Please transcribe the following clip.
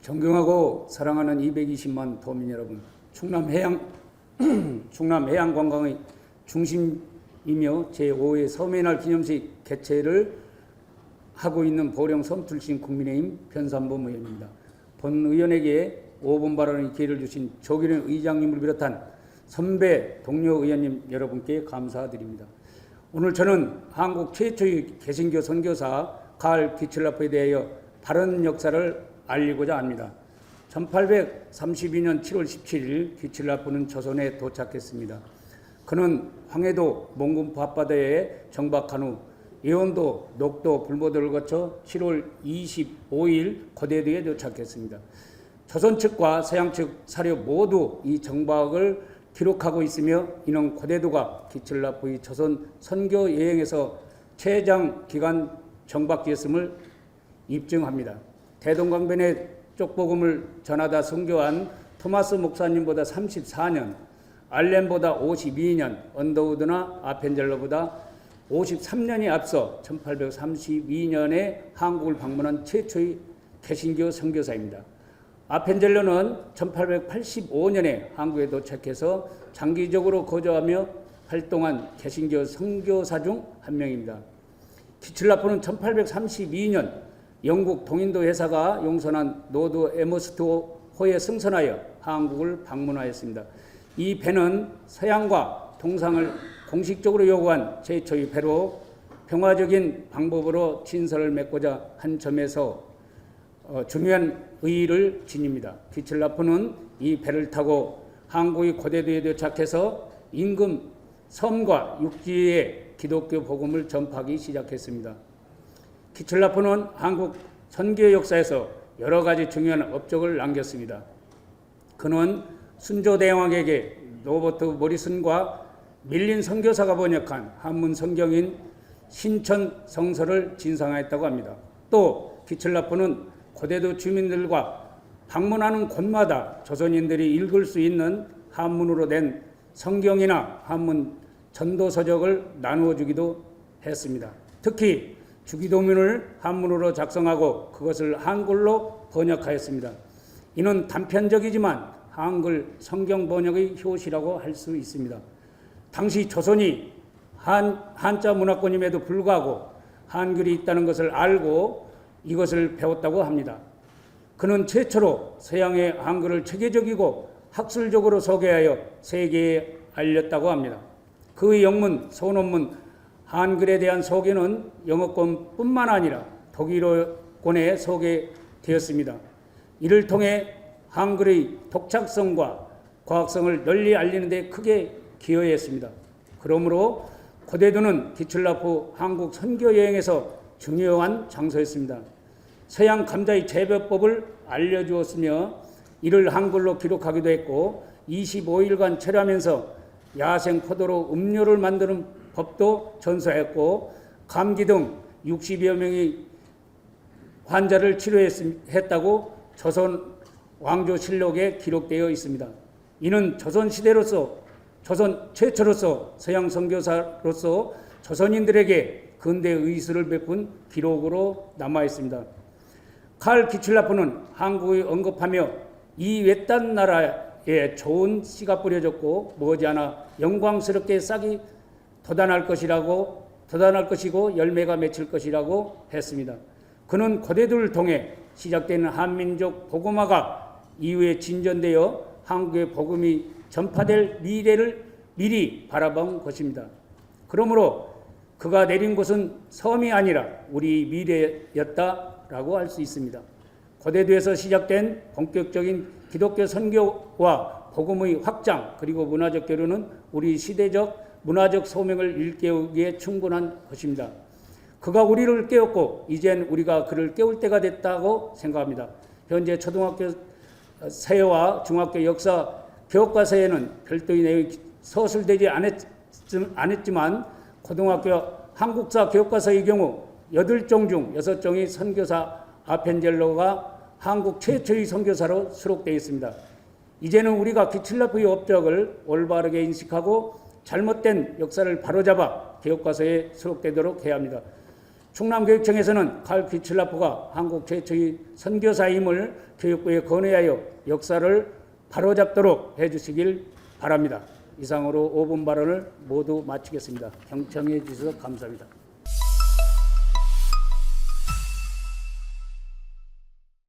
존경하고 사랑하는 220만 도민 여러분, 충남 해양 충남 해양 관광의 중심이며 제5회 섬해날 기념식 개최를 하고 있는 보령 섬툴신 국민의힘 변산범 의원입니다. 본 의원에게 5분 발언의 기회를 주신 조기련 의장님을 비롯한 선배 동료 의원님 여러분께 감사드립니다. 오늘 저는 한국 최초의 개신교 선교사 칼 기칠라프에 대하여 바른 역사를 알리고자 합니다. 1832년 7월 17일 기칠라프는 조선에 도착했습니다. 그는 황해도 몽군포 앞바다에 정박한 후 예원도, 녹도, 불모도를 거쳐 7월 25일 고대도에 도착했습니다. 조선 측과 서양 측 사료 모두 이 정박을 기록하고 있으며 이는 고대도가 기칠라프의 조선 선교 여행에서 최장 기간 정박지였음을 입증합니다. 대동강변의 쪽복음을 전하다 선교한 토마스 목사님보다 34년, 알렌보다 52년, 언더우드나 아펜젤러보다 53년이 앞서 1832년에 한국을 방문한 최초의 개신교 선교사입니다. 아펜젤러는 1885년에 한국에 도착해서 장기적으로 거주하며 활동한 개신교 선교사 중 한 명입니다. 키칠라프는 1832년 영국 동인도 회사가 용선한 노드 에머스트 호에 승선하여 한국을 방문하였습니다. 이 배는 서양과 통상을 공식적으로 요구한 최초의 배로 평화적인 방법으로 친서를 맺고자 한 점에서 어, 중요한 의의를 지닙니다. 키칠라프는 이 배를 타고 한국의 고대도에 도착해서 임금 섬과 육지에 기독교 복음을 전파하기 시작했습니다. 키칠라프는 한국 선교 역사에서 여러 가지 중요한 업적을 남겼습니다. 그는 순조 대왕에게 로버트 모리슨과 밀린 선교사가 번역한 한문 성경인 신천 성서를 진상하였다고 합니다. 또 키칠라프는 고대도 주민들과 방문하는 곳마다 조선인들이 읽을 수 있는 한문으로 된 성경이나 한문 전도서적을 나누어 주기도 했습니다. 특히 주기도문을 한문으로 작성하고 그것을 한글로 번역하였습니다. 이는 단편적이지만 한글 성경 번역의 효시라고 할 수 있습니다. 당시 조선이 한, 한자 문화권임에도 불구하고 한글이 있다는 것을 알고 이것을 배웠다고 합니다. 그는 최초로 서양의 한글을 체계적이고 학술적으로 소개하여 세계에 알렸다고 합니다. 그의 영문, 소논문, 한글에 대한 소개는 영어권뿐만 아니라 독일어권에 소개되었습니다. 이를 통해 한글의 독창성과 과학성을 널리 알리는 데 크게 기여했습니다. 그러므로 고대도는 기출라프 한국 선교 여행에서 중요한 장소였습니다. 서양 감자의 재배법을 알려주었으며 이를 한글로 기록하기도 했고 25일간 철하면서 야생 포도로 음료를 만드는 법도 전수했고 감기 등 60여 명의 환자를 치료했다고 조선 왕조실록에 기록되어 있습니다. 이는 조선 시대로서 조선 최초로서 서양 선교사로서 조선인들에게 근대 의술을 베푼 기록으로 남아 있습니다. 칼 기출라프는 한국을 언급하며 이 외딴 나라에 좋은 씨가 뿌려졌고 머지않아 영광스럽게 싹이 돋아날 것이라고 돋아날 것이고 열매가 맺힐 것이라고 했습니다. 그는 고대들을 통해 시작되는 한민족 복음화가 이후에 진전되어 한국의 복음이 전파될 미래를 미리 바라본 것입니다. 그러므로 그가 내린 곳은 섬이 아니라 우리 미래였다라고 할 수 있습니다. 고대도에서 시작된 본격적인 기독교 선교와 복음의 확장 그리고 문화적 교류는 우리 시대적 문화적 소명을 일깨우기에 충분한 것입니다. 그가 우리를 깨웠고 이젠 우리가 그를 깨울 때가 됐다고 생각합니다. 현재 초등학교 세와 중학교 역사 교과서에는 별도의 내용이 서술되지 않았지만 고등학교 한국사 교과서의 경우 8종 중 6종이 선교사 아펜젤로가 한국 최초의 선교사로 수록되어 있습니다. 이제는 우리가 기칠라프의 업적을 올바르게 인식하고 잘못된 역사를 바로잡아 교과서에 수록되도록 해야 합니다. 충남교육청에서는 칼 귀칠라프가 한국 최초의 선교사임을 교육부에 건의하여 역사를 바로잡도록 해주시길 바랍니다. 이상으로 5분 발언을 모두 마치겠습니다. 경청해 주셔서 감사합니다.